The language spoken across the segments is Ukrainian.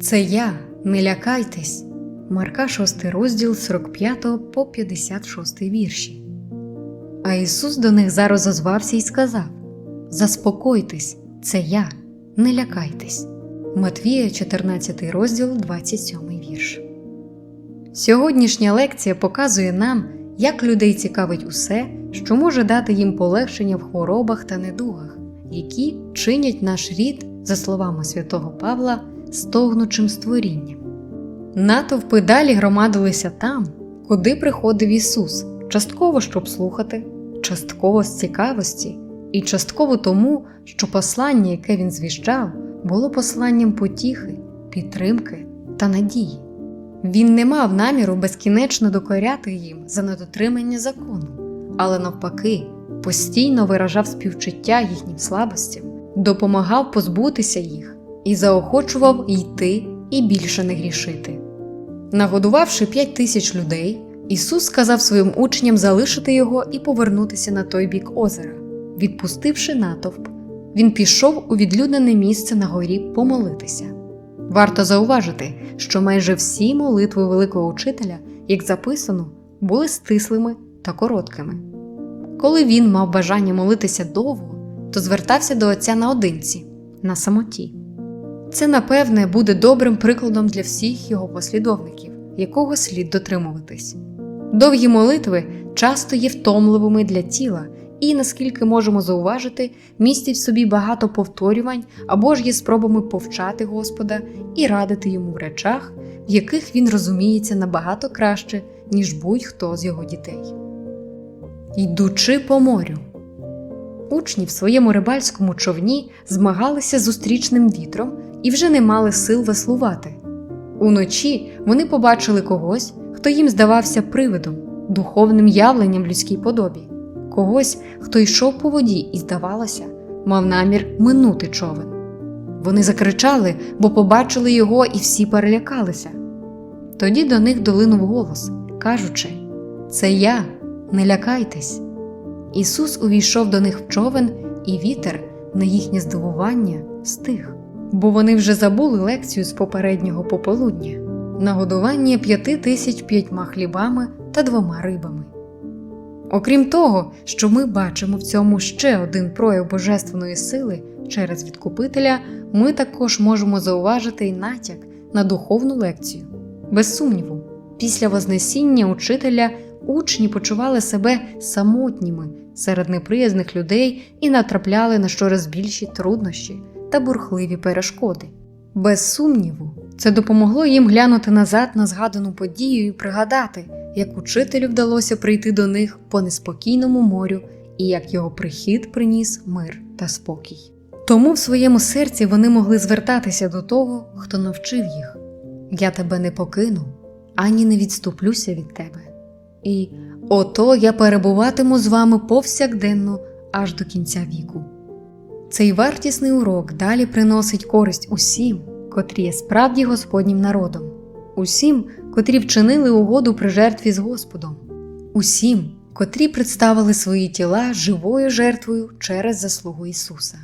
Це я, не лякайтесь. Марка 6 розділ 45 по 56 вірші. А Ісус до них зараз озвався і сказав: Заспокойтесь, це я, не лякайтесь. Матвія 14 розділ 27 вірш. Сьогоднішня лекція показує нам, як людей цікавить усе, що може дати їм полегшення в хворобах та недугах, які чинять наш рід, за словами святого Павла, стогнучим створінням. Натовпи далі громадилися там, куди приходив Ісус, частково щоб слухати, частково з цікавості, і частково тому, що послання, яке він звіщав, було посланням потіхи, підтримки та надії. Він не мав наміру безкінечно докоряти їм за недотримання закону, але навпаки, постійно виражав співчуття їхнім слабостям, допомагав позбутися їх і заохочував йти і більше не грішити. Нагодувавши п'ять тисяч людей, Ісус сказав своїм учням залишити його і повернутися на той бік озера. Відпустивши натовп, він пішов у відлюднене місце на горі помолитися. Варто зауважити, що майже всі молитви великого учителя, як записано, були стислими та короткими. Коли він мав бажання молитися довго, то звертався до Отця наодинці, на самоті. Це, напевне, буде добрим прикладом для всіх його послідовників, якого слід дотримуватись. Довгі молитви часто є втомливими для тіла і, наскільки можемо зауважити, містять в собі багато повторювань або ж є спробами повчати Господа і радити йому в речах, в яких він розуміється набагато краще, ніж будь-хто з його дітей. Йдучи по морю. Учні в своєму рибальському човні змагалися з зустрічним вітром і вже не мали сил веслувати. Уночі вони побачили когось, хто їм здавався привидом, духовним явленням людській подобі, когось, хто йшов по воді і, здавалося, мав намір минути човен. Вони закричали, бо побачили його і всі перелякалися. Тоді до них долинув голос, кажучи: Це я, не лякайтесь. Ісус увійшов до них в човен, і вітер, на їхнє здивування, стих, бо вони вже забули лекцію з попереднього пополудня нагодування п'яти тисяч п'ятьма хлібами та двома рибами. Окрім того, що ми бачимо в цьому ще один прояв божественної сили через відкупителя, ми також можемо зауважити й натяк на духовну лекцію. Без сумніву, після Вознесіння учителя учні почували себе самотніми серед неприязних людей і натрапляли на щораз більші труднощі та бурхливі перешкоди. Без сумніву, це допомогло їм глянути назад на згадану подію і пригадати, як учителю вдалося прийти до них по неспокійному морю і як його прихід приніс мир та спокій. Тому в своєму серці вони могли звертатися до того, хто навчив їх Я тебе не покину, ані не відступлюся від тебе. І ото я перебуватиму з вами повсякденно аж до кінця віку. Цей вартісний урок далі приносить користь усім, котрі є справді Господнім народом, усім, котрі вчинили угоду при жертві з Господом, усім, котрі представили свої тіла живою жертвою через заслугу Ісуса.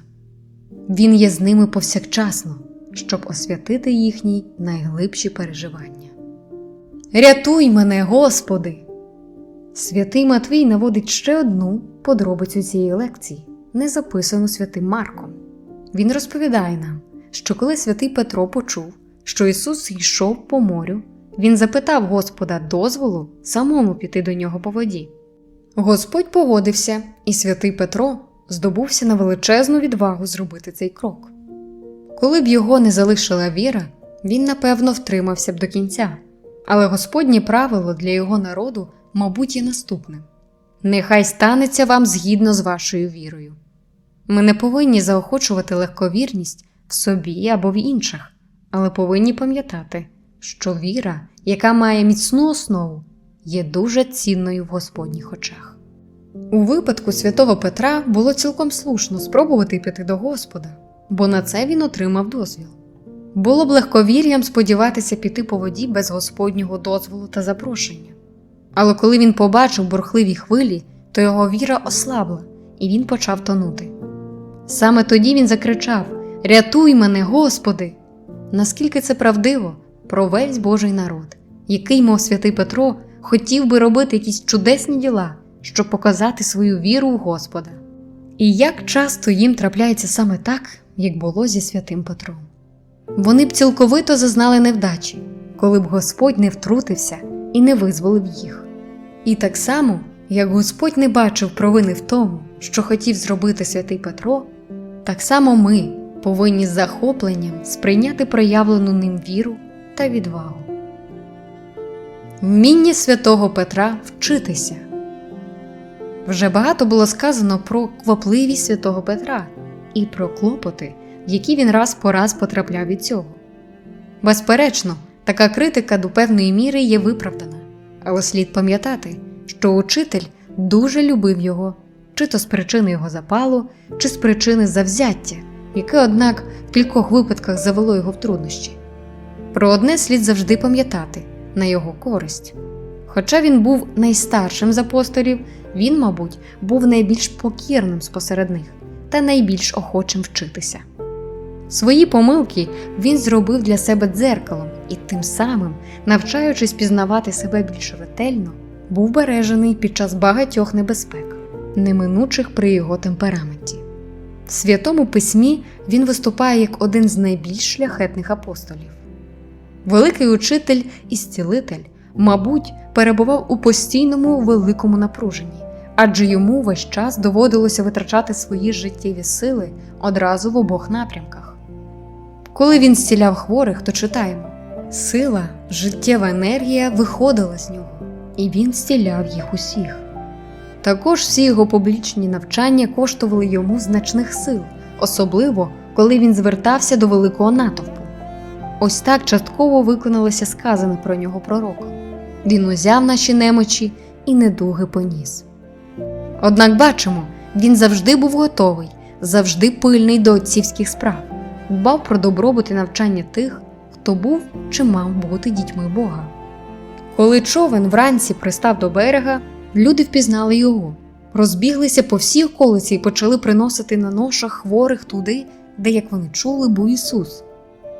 Він є з ними повсякчасно, щоб освятити їхні найглибші переживання. Рятуй мене, Господи! Святий Матвій наводить ще одну подробицю цієї лекції, не записану святим Марком. Він розповідає нам, що коли святий Петро почув, що Ісус йшов по морю, він запитав Господа дозволу самому піти до нього по воді. Господь погодився, і святий Петро здобувся на величезну відвагу зробити цей крок. Коли б його не залишила віра, він напевно втримався б до кінця, але Господнє правило для його народу, мабуть, є наступним: нехай станеться вам згідно з вашою вірою. Ми не повинні заохочувати легковірність в собі або в інших, але повинні пам'ятати, що віра, яка має міцну основу, є дуже цінною в Господніх очах. У випадку святого Петра було цілком слушно спробувати піти до Господа, бо на це він отримав дозвіл. Було б легковір'ям сподіватися піти по воді без Господнього дозволу та запрошення. Але коли він побачив бурхливі хвилі, то його віра ослабла, і він почав тонути. Саме тоді він закричав: Рятуй мене, Господи! наскільки це правдиво про весь Божий народ, який, мов святий Петро, хотів би робити якісь чудесні діла, щоб показати свою віру в Господа. І як часто їм трапляється саме так, як було зі святим Петром. Вони б цілковито зазнали невдачі, коли б Господь не втрутився і не визволив їх. І так само, як Господь не бачив провини в тому, що хотів зробити святий Петро, так само ми повинні з захопленням сприйняти проявлену ним віру та відвагу. Вміння святого Петра вчитися. Вже багато було сказано про квапливість святого Петра і про клопоти, в які він раз по раз потрапляв від цього. Безперечно, така критика до певної міри є виправдана, але слід пам'ятати, що учитель дуже любив його, чи то з причини його запалу, чи з причини завзяття, яке, однак, в кількох випадках завело його в труднощі. Про одне слід завжди пам'ятати на його користь. Хоча він був найстаршим з апостолів, він, мабуть, був найбільш покірним спосеред них та найбільш охочим вчитися. Свої помилки він зробив для себе дзеркалом і тим самим, навчаючись пізнавати себе більш ретельно, був бережений під час багатьох небезпек, неминучих при його темпераменті. В Святому Письмі він виступає як один з найбільш шляхетних апостолів. Великий учитель і зцілитель, мабуть, перебував у постійному великому напруженні, адже йому весь час доводилося витрачати свої життєві сили одразу в обох напрямках. Коли він зціляв хворих, то читаємо сила, життєва енергія виходила з нього, і він зціляв їх усіх. Також всі його публічні навчання коштували йому значних сил, особливо коли він звертався до великого натовпу. Ось так частково виконалося сказане про нього пророком. Він узяв наші немочі і недуги поніс. Однак бачимо, він завжди був готовий, завжди пильний до отцівських справ, дбав про добробут і навчання тих, хто був чи мав бути дітьми Бога. Коли човен вранці пристав до берега, люди впізнали його, розбіглися по всій околиці і почали приносити на ношах хворих туди, де, як вони чули, був Ісус.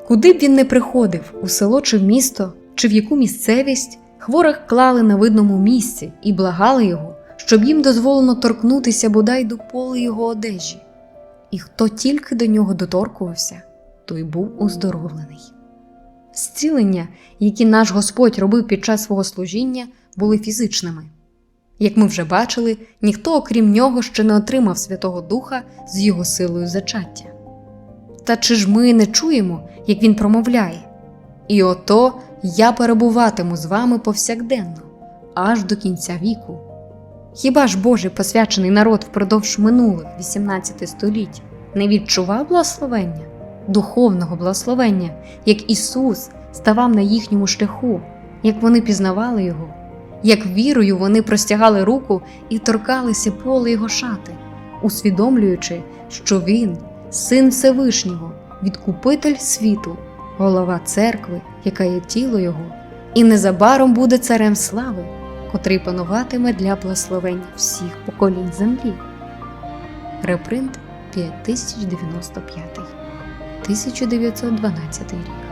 Куди б він не приходив, у село чи в місто, чи в яку місцевість, хворих клали на видному місці і благали його, щоб їм дозволено торкнутися бодай до поли його одежі. І хто тільки до нього доторкувався, той був оздоровлений. Зцілення, які наш Господь робив під час свого служіння, були фізичними. Як ми вже бачили, ніхто, окрім нього, ще не отримав Святого Духа з його силою зачаття. Та чи ж ми не чуємо, як він промовляє? І ото я перебуватиму з вами повсякденно, аж до кінця віку. Хіба ж Божий посвячений народ впродовж минулих 18 століть не відчував благословення, духовного благословення, як Ісус ставав на їхньому шляху, як вони пізнавали Його, як вірою вони простягали руку і торкалися поли Його шати, усвідомлюючи, що Він, Син Всевишнього, відкупитель світу, голова церкви, яка є тіло Його, і незабаром буде царем слави, котрий пануватиме для благословення всіх поколінь землі. Репринт 5095 1912 рік.